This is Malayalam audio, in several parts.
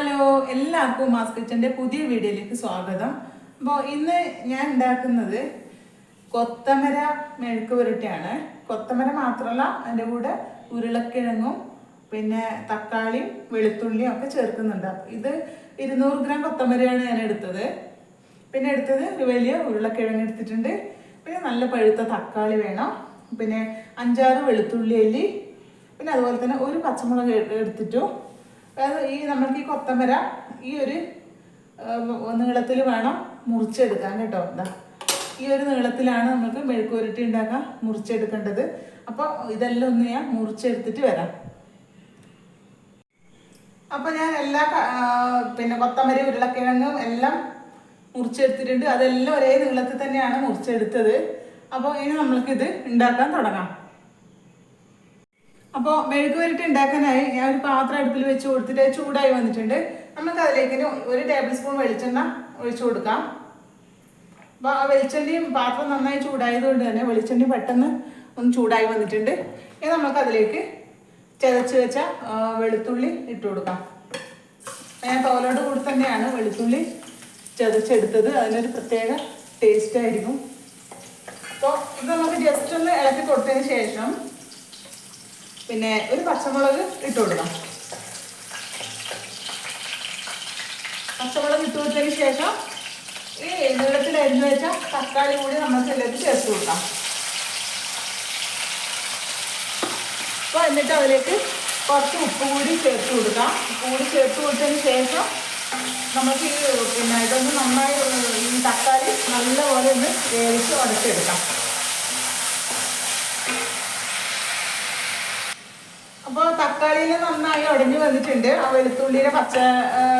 ഹലോ എല്ലാവർക്കും മാസ് കിച്ചന്റെ പുതിയ വീഡിയോയിലേക്ക് സ്വാഗതം. അപ്പോൾ ഇന്ന് ഞാൻ ഉണ്ടാക്കുന്നത് കൊത്തമര മെഴുക്ക് പുരട്ടിയാണ്. കൊത്തമര മാത്രമല്ല അതിന്റെ കൂടെ ഉരുളക്കിഴങ്ങും പിന്നെ തക്കാളിയും വെളുത്തുള്ളിയും ഒക്കെ ചേർക്കുന്നുണ്ട്. ഇത് ഇരുന്നൂറ് ഗ്രാം കൊത്തമരയാണ് ഞാൻ എടുത്തത്. പിന്നെ എടുത്തത് ഒരു വലിയ ഉരുളക്കിഴങ്ങ് എടുത്തിട്ടുണ്ട്. പിന്നെ നല്ല പഴുത്ത തക്കാളി വേണം. പിന്നെ അഞ്ചാറ് വെളുത്തുള്ളി അല്ലി. പിന്നെ അതുപോലെ തന്നെ ഒരു പച്ചമുളക് എടുത്തിട്ടും. അതായത് ഈ നമ്മൾക്ക് ഈ കൊത്തമര ഈ ഒരു നീളത്തിൽ വേണം മുറിച്ചെടുക്കാൻ കേട്ടോ. എന്താ ഈ ഒരു നീളത്തിലാണ് നമുക്ക് മെഴുക്കുരുട്ടി ഉണ്ടാക്കാൻ മുറിച്ചെടുക്കേണ്ടത്. അപ്പോൾ ഇതെല്ലാം ഒന്ന് ഞാൻ മുറിച്ചെടുത്തിട്ട് വരാം. അപ്പോൾ ഞാൻ എല്ലാ പിന്നെ കൊത്തമര ഉരുളക്കിഴങ്ങും എല്ലാം മുറിച്ചെടുത്തിട്ടുണ്ട്. അതെല്ലാം ഒരേ നീളത്തിൽ തന്നെയാണ് മുറിച്ചെടുത്തത്. അപ്പോൾ ഇനി നമ്മൾക്കിത് ഉണ്ടാക്കാൻ തുടങ്ങാം. അപ്പോൾ മെഴുക്ക് വരട്ടി ഉണ്ടാക്കാനായി ഞാൻ ഒരു പാത്രം അടുപ്പിൽ വെച്ച് കൊടുത്തിട്ട് ചൂടായി വന്നിട്ടുണ്ട്. നമുക്ക് അതിലേക്ക് ഒരു ടേബിൾ സ്പൂൺ വെളിച്ചെണ്ണ ഒഴിച്ചു കൊടുക്കാം. അപ്പോൾ ആ വെളിച്ചെണ്ണയും പാത്രം നന്നായി ചൂടായതുകൊണ്ട് തന്നെ വെളിച്ചെണ്ണ പെട്ടെന്ന് ഒന്ന് ചൂടായി വന്നിട്ടുണ്ട്. ഇനി നമുക്ക് അതിലേക്ക് ചതച്ച് വെച്ച വെളുത്തുള്ളി ഇട്ട് കൊടുക്കാം. ഞാൻ തോലോട് കൂടി തന്നെയാണ് വെളുത്തുള്ളി ചതച്ചെടുത്തത്. അതിനൊരു പ്രത്യേക ടേസ്റ്റ് ആയിരിക്കും. അപ്പോൾ ഇത് നമുക്ക് ജസ്റ്റ് ഒന്ന് ഇളക്കി കൊടുത്തതിന് ശേഷം പിന്നെ ഒരു പച്ചമുളക് ഇട്ട് കൊടുക്കാം. പച്ചമുളക് ഇട്ട് കൊടുത്തതിന് ശേഷം ഈ വെള്ളത്തിൽ അരിഞ്ഞു തക്കാളി കൂടി നമ്മൾ ഇതിലേക്ക് ചേർത്ത് കൊടുക്കാം. അപ്പോൾ എന്നിട്ട് അതിലേക്ക് കുറച്ച് ഉപ്പ് കൂടി ചേർത്ത് കൊടുക്കാം. ഉപ്പ് കൂടി ചേർത്ത് കൊടുത്തതിന് ശേഷം നമുക്ക് ഈ പിന്നെ ഇതൊന്ന് നന്നായി ഈ തക്കാളി നല്ലപോലെ ഒന്ന് വേവിച്ച് ഉടച്ചെടുക്കാം അപ്പോൾ തക്കാളിയിൽ നന്നായി ഉടഞ്ഞു വന്നിട്ടുണ്ട്. ആ വെളുത്തുള്ളിയുടെ പച്ച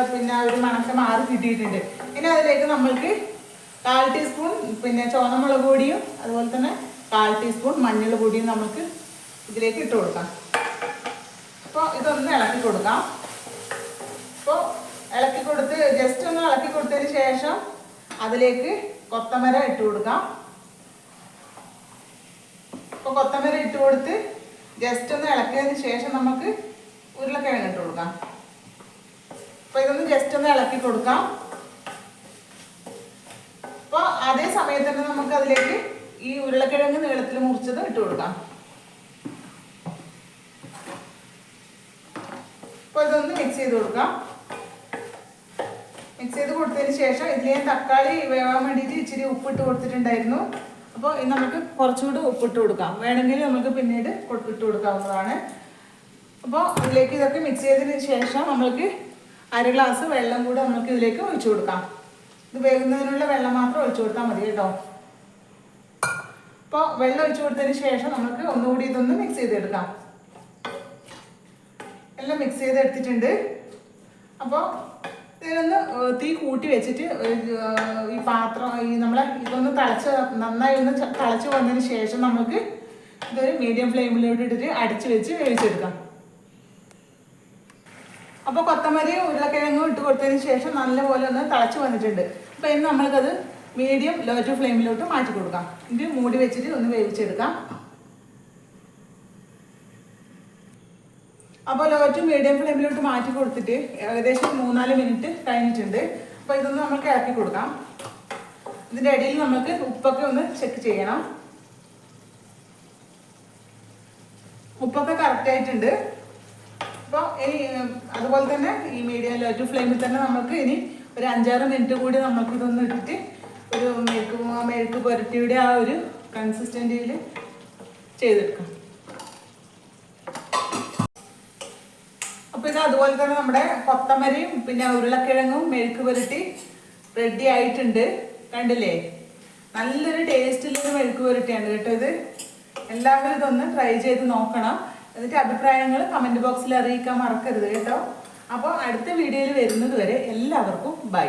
പിന്നെ ഒരു മണക്ക മാറി കിട്ടിയിട്ടുണ്ട്. ഇനി അതിലേക്ക് നമ്മൾക്ക് കാൽ ടീസ്പൂൺ പിന്നെ ചുവന്നമുളക് പൊടിയും അതുപോലെ തന്നെ കാൽ ടീസ്പൂൺ മഞ്ഞൾ പൊടിയും നമുക്ക് ഇതിലേക്ക് ഇട്ട് കൊടുക്കാം. അപ്പോൾ ഇതൊന്ന് ഇളക്കി കൊടുക്കാം. അപ്പോൾ ഇളക്കി കൊടുത്ത് ജസ്റ്റ് ഒന്ന് ഇളക്കി കൊടുത്തതിന് ശേഷം അതിലേക്ക് കൊത്തമര ഇട്ട് കൊടുക്കാം. അപ്പോൾ കൊത്തമര ഇട്ട് കൊടുത്ത് ജസ്റ്റ് ഒന്ന് ഇളക്കിയതിന് ശേഷം നമുക്ക് ഉരുളക്കിഴങ്ങ് ഇട്ട് കൊടുക്കാം. അപ്പോൾ ഇതൊന്ന് ജസ്റ്റ് ഒന്ന് ഇളക്കി കൊടുക്കാം. അപ്പോൾ അതേ സമയത്ത് തന്നെ നമുക്ക് അതിലേക്ക് ഈ ഉരുളക്കിഴങ്ങ് നീളത്തിൽ മുറിച്ചത് ഇട്ട് കൊടുക്കാം. അപ്പോൾ ഇതൊന്ന് മിക്സ് ചെയ്ത് കൊടുക്കാം. മിക്സ് ചെയ്ത് കൊടുത്തതിന് ശേഷം ഇതിൽ ഞാൻ തക്കാളി വേവാൻ വേണ്ടിയിട്ട് ഇച്ചിരി ഉപ്പിട്ട് കൊടുത്തിട്ടുണ്ടായിരുന്നു. അപ്പോൾ ഇത് നമുക്ക് കുറച്ചുകൂടി ഉപ്പിട്ട് കൊടുക്കാം. വേണമെങ്കിൽ നമുക്ക് പിന്നീട് ഇട്ട് കൊടുക്കാവുന്നതാണ്. അപ്പോൾ ഇതിലേക്ക് ഇതൊക്കെ മിക്സ് ചെയ്തതിന് ശേഷം നമ്മൾക്ക് അര ഗ്ലാസ് വെള്ളം കൂടെ നമുക്ക് ഇതിലേക്ക് ഒഴിച്ചു കൊടുക്കാം. ഇത് വേകുന്നതിനുള്ള വെള്ളം മാത്രം ഒഴിച്ചു കൊടുത്താൽ മതി കേട്ടോ. അപ്പോൾ വെള്ളം ഒഴിച്ചു കൊടുത്തതിന് ശേഷം നമുക്ക് ഒന്നുകൂടി ഇതൊന്ന് മിക്സ് ചെയ്തെടുക്കാം. എല്ലാം മിക്സ് ചെയ്ത് എടുത്തിട്ടുണ്ട് അപ്പോൾ ഇതിനൊന്ന് ഏർ തീ കൂട്ടി വെച്ചിട്ട് ഈ പാത്രം ഈ നമ്മളെ ഇതൊന്ന് തിളച്ച് നന്നായി ഒന്ന് തിളച്ച് വന്നതിന് ശേഷം നമുക്ക് ഇതൊരു മീഡിയം ഫ്ലെയിമിലോട്ട് ഇട്ടിട്ട് അടച്ച് വെച്ച് വേവിച്ചെടുക്കാം. അപ്പോൾ കൊത്തമരി ഉരുളക്കിഴങ്ങും ഇട്ട് കൊടുത്തതിന് ശേഷം നല്ലപോലെ ഒന്ന് തിളച്ച് വന്നിട്ടുണ്ട്. അപ്പോൾ ഇനി നമ്മൾക്കത് മീഡിയം ലോ ടു ഫ്ലെയിമിലോട്ട് മാറ്റി കൊടുക്കാം. ഇത് മൂടി വെച്ചിട്ട് ഒന്ന് വേവിച്ചെടുക്കാം. അപ്പോൾ ലോ മീഡിയം ഫ്ലെയിമിലോട്ട് മാറ്റി കൊടുത്തിട്ട് ഏകദേശം മൂന്നാൽ മിനിറ്റ് കഴിഞ്ഞിട്ടുണ്ട്. അപ്പോൾ ഇതൊന്ന് നമുക്ക് ഇറക്കി കൊടുക്കാം. ഇതിന്റെ ഇടയിൽ നമുക്ക് ഉപ്പൊക്കെ ഒന്ന് ചെക്ക് ചെയ്യണം. ഉപ്പൊക്കെ കറക്റ്റ് ആയിട്ടുണ്ട്. അപ്പോൾ ഇനി അതുപോലെ തന്നെ ഈ മീഡിയം ലോ ഫ്ലെയിമിൽ തന്നെ നമുക്ക് ഇനി ഒരു അഞ്ചാറ് മിനിറ്റ് കൂടി നമുക്ക് ഇതൊന്ന് ഇട്ടിട്ട് ഒരു മെഴുക്ക് മെഴുക്ക് പുരട്ടിയുടെ ആ ഒരു കൺസിസ്റ്റന്റിയിൽ ചെയ്തെടുക്കാം അപ്പൊ ഇത് അതുപോലെ തന്നെ നമ്മുടെ കൊത്തമരയും പിന്നെ ഉരുളക്കിഴങ്ങും മെഴുക്ക് പുരട്ടി റെഡി ആയിട്ടുണ്ട്. കണ്ടില്ലേ? നല്ലൊരു ടേസ്റ്റിലൊരു മെഴുക്ക് പുരട്ടിയാണ് കേട്ടോ ഇത്. എല്ലാവരും ഇതൊന്ന് ട്രൈ ചെയ്ത് നോക്കണം. എന്നിട്ട് അഭിപ്രായങ്ങൾ കമന്റ് ബോക്സിൽ അറിയിക്കാൻ മറക്കരുത് കേട്ടോ. അപ്പോൾ അടുത്ത വീഡിയോയിൽ വരുന്നത് വരെ എല്ലാവർക്കും ബൈ